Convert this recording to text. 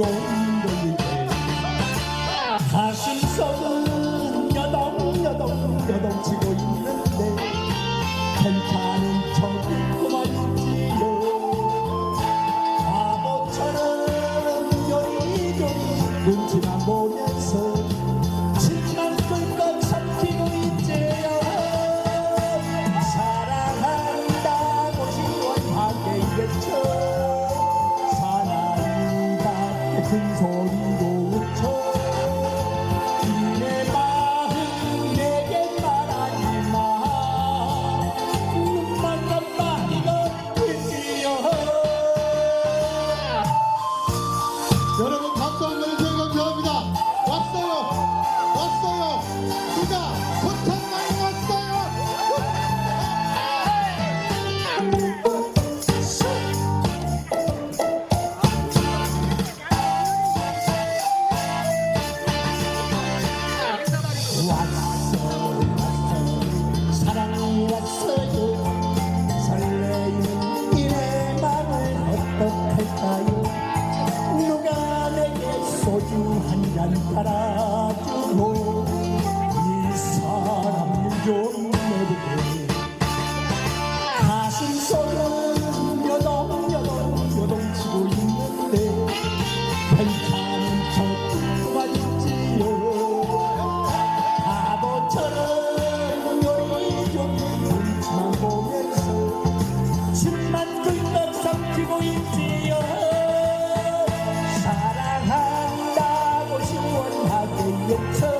용돌리게 가슴 속은 여동 여동 여동 치고 있는데 괜찮은 척만 있지요. 바보처럼 요리조리 눈치 清楚。 설레는 이내 맘을 어떡할까요? 누가 내게 소주 한 잔 팔아주고 10만 꿀꺽 삼키고 있지요. 사랑한다고 시원하게 욕처럼